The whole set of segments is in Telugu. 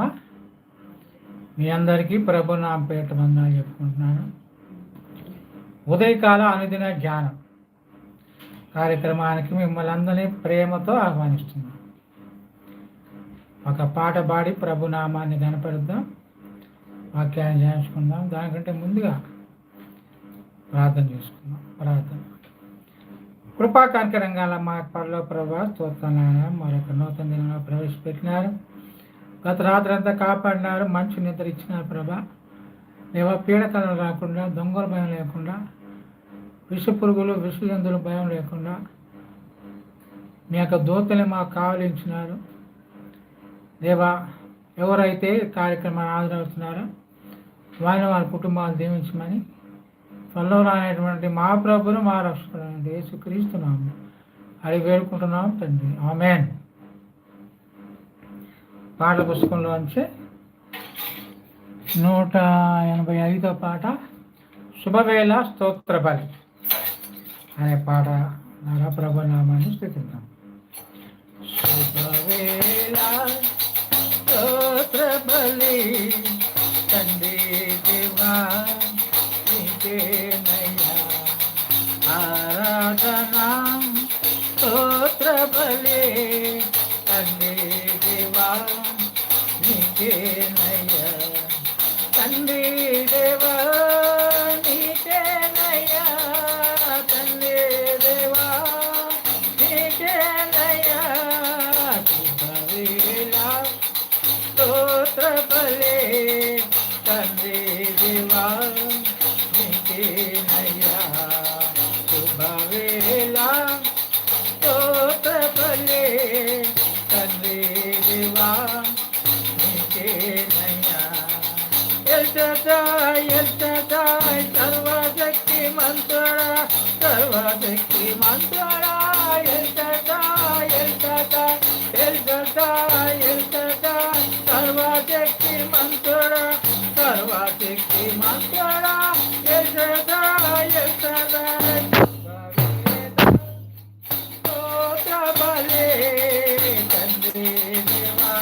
అమ్మ మీ అందరికీ ప్రభు నా పేట వందనాలు చెప్పుకుంటున్నాను. ఉదయకాల అనుదిన జ్ఞానం కార్యక్రమానికి మిమ్మల్ని అందరినీ ప్రేమతో ఆహ్వానిస్తున్నాను. ఒక పాట పాడి ప్రభు నామాన్ని కనపడుద్దాం వాక్యాన్ని చేయించుకుందాం దానికంటే ముందుగా ప్రార్థన చేసుకుందాం. ప్రార్థన. కృపా రంగాల మా పనిలో ప్రభా స్తోత్రాలైనా మరొక నూతన దినంలో ప్రవేశపెట్టినారు. గత రాత్రి అంతా కాపాడినారు మంచి నిద్ర ఇచ్చినారు ప్రభా. దేవ పీడకలు రాకుండా దొంగల భయం లేకుండా విష పురుగులు విషజంతుల భయం లేకుండా మీ యొక్క దూతలు మాకు కావలించినారు. దేవా ఎవరైతే కార్యక్రమాన్ని హాజరవుతున్నారో వారిని వారి కుటుంబాలు దీవించమని త్వరలో రానటువంటి మా ప్రభును మా రక్షకుడు యేసుక్రీస్తున్నాము అడిగి వేడుకుంటున్నాం తండ్రి. ఆమెన్. పాట పుస్తకంలోంచి నూట ఎనభై ఐదో పాట శుభవేళ స్తోత్ర బలి అనే పాట ద్వారా ప్రభు నామాన్ని స్థితిద్దాం. శుభవేళ స్తోత్ర తండ్రి దేవా నీకేనయ్యా శుభవేళ స్తోత్ర తండ్రి దేవా నీకేనయ్యా ఎల్టదాయ్ ఎల్టదాయ్ సర్వశక్తి మంతుడా సర్వశక్తి మంతుడా ఎల్టదాయ్ ఎల్టదాయ్ ఎల్టదాయ్ ఎల్టదాయ్ సర్వశక్తి మంతుడా సర్వశక్తి మంతుడా ఎల్టదాయ్ ఎల్టదాయ్ స్తోత్ర బలి తండ్రి దేవా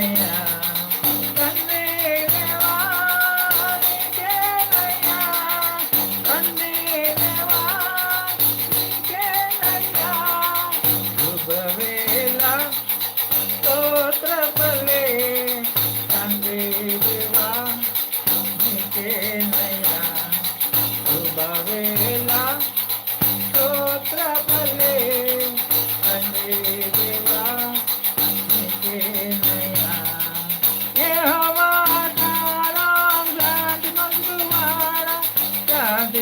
నీకేనయ్యా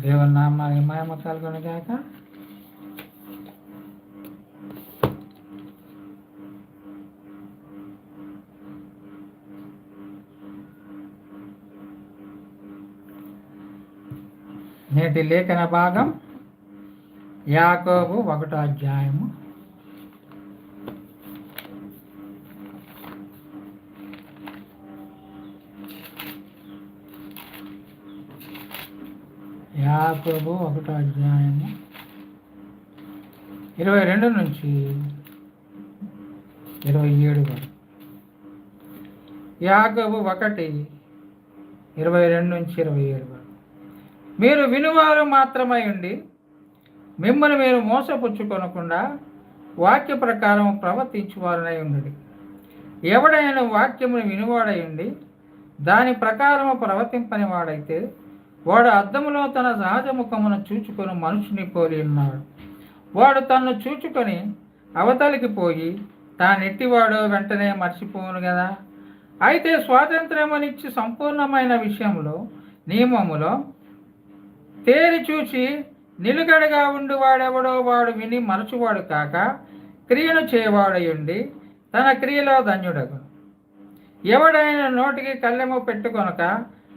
దేవుని నామానికి మహిమ కలుగును గాక నేటి లేఖన భాగం యాకోబు ఒకటో అధ్యాయము. యాకోబు ఒకటో అధ్యాయము ఇరవై రెండు నుంచి ఇరవై ఏడు వరకు. యాకోబు ఒకటి ఇరవై రెండు నుంచి ఇరవై ఏడు వరకు. మీరు వినువారు మాత్రమై ఉండి మిమ్మల్ని మీరు మోసపుచ్చుకొనకుండా వాక్య ప్రకారం ప్రవర్తించువారనై ఉండు ఎవడైనా వాక్యమును వినువాడై ఉండి దాని ప్రకారము ప్రవర్తింపని వాడైతే వాడు అద్దములో తన సహజ ముఖమును చూచుకొని మనుషుని పోలి ఉన్నాడు. వాడు తన్ను చూచుకొని అవతలికి పోయి తానెట్టివాడు వెంటనే మర్చిపోను కదా అయితే స్వాతంత్రమనిచ్చి సంపూర్ణమైన విషయంలో నియమములో తేరి చూచి నిలుగడగా ఉండి వాడెవడో వాడు విని మరచువాడు కాక క్రియను చేయవాడయుండి తన క్రియలో ధన్యుడగు. ఎవడైనా నోటికి కళ్ళెము పెట్టుకొనక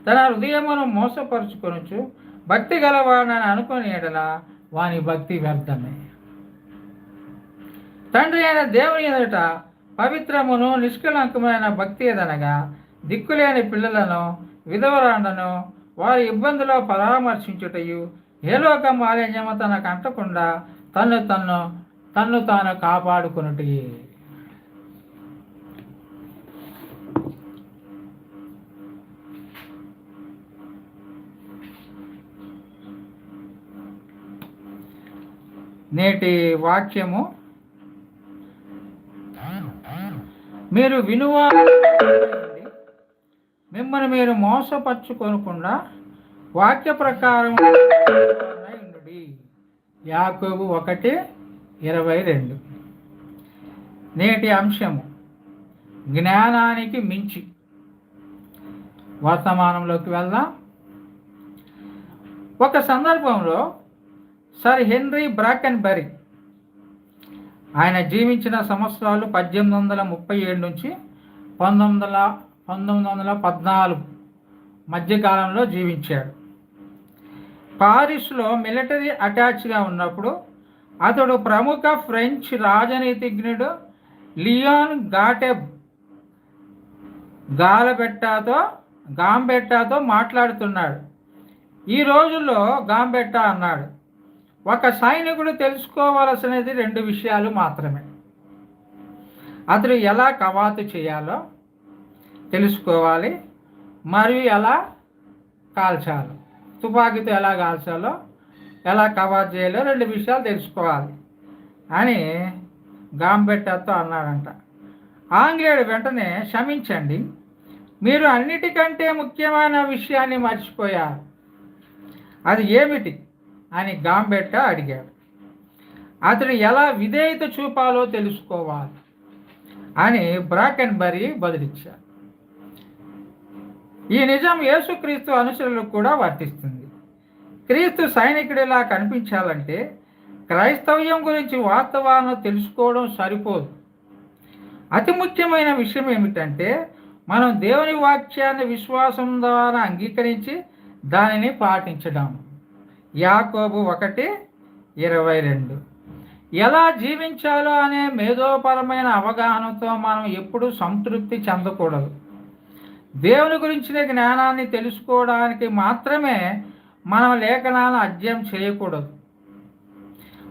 తన హృదయమును మోసపరుచుకొనుచు భక్తి గలవాడని అనుకుని ఎడల వాని భక్తి వ్యర్థమే. తండ్రి అయిన దేవుని ఎదుట పవిత్రమును నిష్కలంకమైన భక్తి ఏదనగా దిక్కులేని పిల్లలను విధవరాండను వారి ఇబ్బందులో పరామర్శించుటయు ఏ లోక మాలిన్యము తనకు అంటకుండా తన్ను తన్ను తన్ను తాను కాపాడుకున్నటి నేటి వాక్యము. మీరు వినువా మిమ్మల్ని మీరు మోసపరుచుకోనకుండా వాక్య ప్రకారం యాకోబు ఒకటి ఇరవై రెండు. నేటి అంశము. జ్ఞానానికి మించి. వర్తమానంలోకి వెళ్దాం. ఒక సందర్భంలో sir Henry Brock and Brackenbury. ఆయన జీవించిన సంవత్సరాలు పద్దెనిమిది వందల ముప్పై ఏడు నుంచి పంతొమ్మిది వందల పంతొమ్మిది వందల పద్నాలుగు మధ్యకాలంలో జీవించాడు. పారిస్లో మిలిటరీ అటాచ్గా ఉన్నప్పుడు అతడు ప్రముఖ ఫ్రెంచ్ రాజనీతిజ్ఞుడు లియోన్ గాటెబ్ గాలబెట్టాతో గాంబెట్టాతో మాట్లాడుతున్నాడు. ఈ రోజుల్లో గాంబెట్టా అన్నాడు. ఒక సైనికుడు తెలుసుకోవలసినది రెండు విషయాలు మాత్రమే. అతడు ఎలా కవాతు చేయాలో తెలుసుకోవాలి మరియు ఎలా కాల్చాలో తుపాకీతో ఎలా కాల్చాలో ఎలా కవాతు చేయాలో రెండు విషయాలు తెలుసుకోవాలి అని గాంబెట్టతో అన్నాడంట. ఆంగ్లేయుడు వెంటనే క్షమించండి మీరు అన్నిటికంటే ముఖ్యమైన విషయాన్ని మర్చిపోయారు. అది ఏమిటి? అని గాంబెట్ట అడిగాడు. అతడు ఎలా విధేయత చూపాలో తెలుసుకోవాలి అని బ్రాకెన్బరీ బదిలిచ్చాడు. ఈ నిజం యేసుక్రీస్తు అనుసరులకు కూడా వర్తిస్తుంది. క్రీస్తు సైనికుడిలా కనిపించాలంటే క్రైస్తవ్యం గురించి వాస్తవాలను తెలుసుకోవడం సరిపోదు. అతి ముఖ్యమైన విషయం ఏమిటంటే మనం దేవుని వాక్యాన్ని విశ్వాసం ద్వారా అంగీకరించి దానిని పాటించడం. యాకోబు ఒకటి ఇరవై రెండు. ఎలా జీవించాలో అనే మేధోపరమైన అవగాహనతో మనం ఎప్పుడూ సంతృప్తి చెందకూడదు. దేవుని గురించిన జ్ఞానాన్ని తెలుసుకోవడానికి మాత్రమే మనం లేఖనాలను అధ్యయనం చేయకూడదు.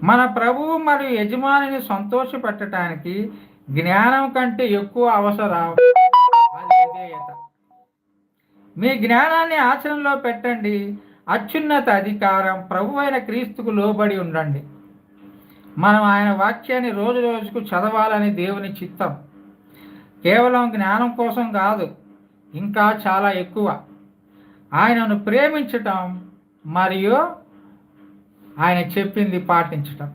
మన ప్రభువు మరియు యజమానిని సంతోషపెట్టడానికి జ్ఞానం కంటే ఎక్కువ అవసరం. మీ జ్ఞానాన్ని ఆచరణలో పెట్టండి. అత్యున్నత అధికారం ప్రభు అయిన క్రీస్తుకు లోబడి ఉండండి. మనం ఆయన వాక్యాన్ని రోజు రోజుకు చదవాలని దేవుని చిత్తం. కేవలం జ్ఞానం కోసం కాదు ఇంకా చాలా ఎక్కువ. ఆయనను ప్రేమించటం మరియు ఆయన చెప్పింది పాటించటం.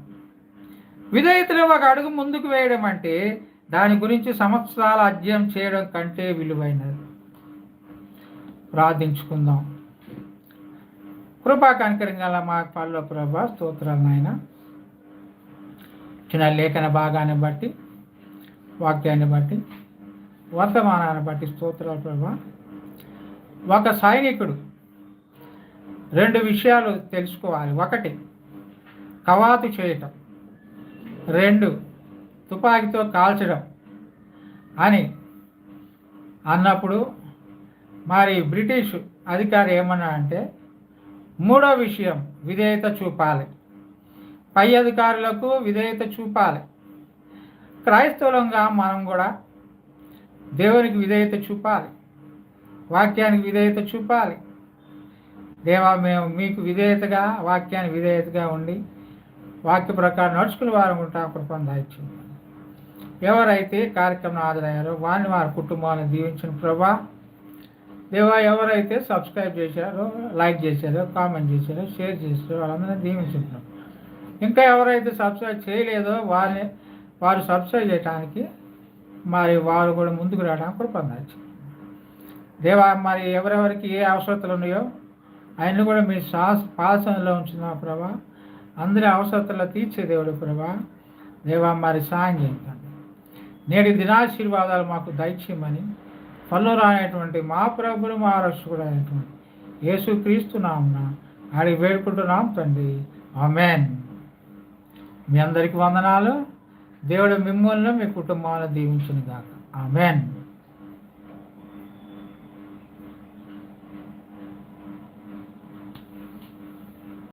విధేయతలో ఒక అడుగు ముందుకు వేయడం అంటే దాని గురించి సంవత్సరాల అధ్యయనం చేయడం కంటే విలువైనది. ప్రార్థించుకుందాం. కృపా కనికరంగా మా పల్లో ప్రభా స్తోత్రాలు నాయన. చిన్న లేఖన భాగాన్ని బట్టి వాక్యాన్ని బట్టి వర్తమానాన్ని బట్టి స్తోత్రాలు ప్రభా. ఒక సైనికుడు రెండు విషయాలు తెలుసుకోవాలి. ఒకటి కవాతు చేయటం. రెండు తుపాకీతో కాల్చడం అని అన్నప్పుడు మరి బ్రిటిష్ అధికారి ఏమన్నా అంటే మూడో విషయం విధేయత చూపాలి. పై అధికారులకు విధేయత చూపాలి. క్రైస్తవులంగా మనం కూడా దేవునికి విధేయత చూపాలి. వాక్యానికి విధేయత చూపాలి. దేవా మేము మీకు విధేయతగా వాక్యానికి విధేయతగా ఉండి వాక్య ప్రకారం నడుచుకుని వారు ఉంటా కృపను దాయిచ్చింది ఎవరైతే కార్యక్రమం హాజరయ్యారో వారిని వారి కుటుంబాన్ని దీవించిన ప్రభా. దేవా ఎవరైతే సబ్స్క్రైబ్ చేశారో లైక్ చేశారో కామెంట్ చేశారో షేర్ చేశారో వాళ్ళందరినీ దీవించుకున్నాం ఇంకా ఎవరైతే సబ్స్క్రైబ్ చేయలేదో వారిని వారు సబ్స్క్రైబ్ చేయడానికి మరి వారు కూడా ముందుకు రావడానికి కూడా పొందవచ్చు దేవా మరి ఎవరెవరికి ఏ అవసరతలు ఉన్నాయో ఆయన్ని కూడా మీ శ్వాస పాసనలో ఉంచున్నా ప్రభా. అందరి అవసరతలు తీర్చే దేవుడు ప్రభా. దేవా మరి సాయం చేయండి. నేటి దినాశీర్వాదాలు మాకు దయచేయమని పల్లూరు రానటువంటి మా ప్రభులు మా రక్షకుడు అయినటువంటి యేసు క్రీస్తున్నామున అడిగి వేడుకుంటున్నాం తండ్రి. ఆమెన్. మీ అందరికి వందనాలు. దేవుడు మిమ్మల్ని మీ కుటుంబాలను దీవించిన దాకా ఆమెన్.